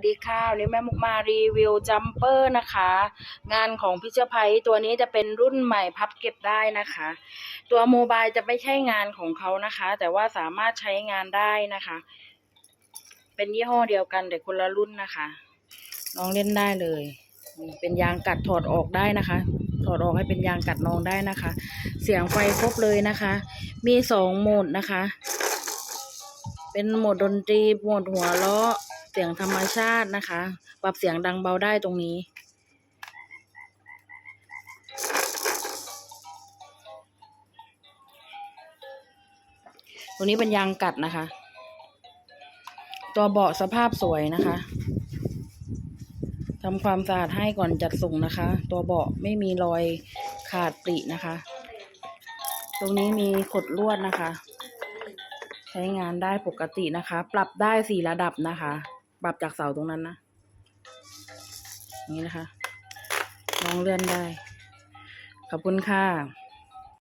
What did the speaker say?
วัสดีค่ะวันนี้แม่มุกมารีวิวจัมเปอร์นะคะ งานของพิเชอร์ไพตัวนี้จะเป็นรุ่นใหม่พับเก็บได้นะคะ ตัวโมบายจะไม่ใช่งานของเขานะคะ แต่ว่าสามารถใช้งานได้นะคะ เป็นยี่ห้อเดียวกันแต่คนละรุ่นนะคะ น้องเล่นได้เลย เป็นยางกัดถอดออกได้นะคะ ถอดออกให้เป็นยางกัดน้องได้นะคะ เสียงไฟครบเลยนะคะ มีสองโหมดนะคะ เป็นโหมดดนตรีโหมดหัวเราะ เสียงธรรมชาตินะคะ ปรับเสียงดังเบาได้ตรงนี้ ตัวนี้เป็นยางกัดนะคะ ตัวเบาะสภาพสวยนะคะทำความสะอาดให้ก่อนจัดส่งนะคะ ตัวเบาะไม่มีรอยขาดปรินะคะ ตรงนี้มีขดลวดนะคะ ใช้งานได้ปกตินะคะ ปรับได้สี่ระดับนะคะ ปรับจากเสาตรงนั้นนะนี่นะคะ ลองเลื่อนได้ ขอบคุณค่ะ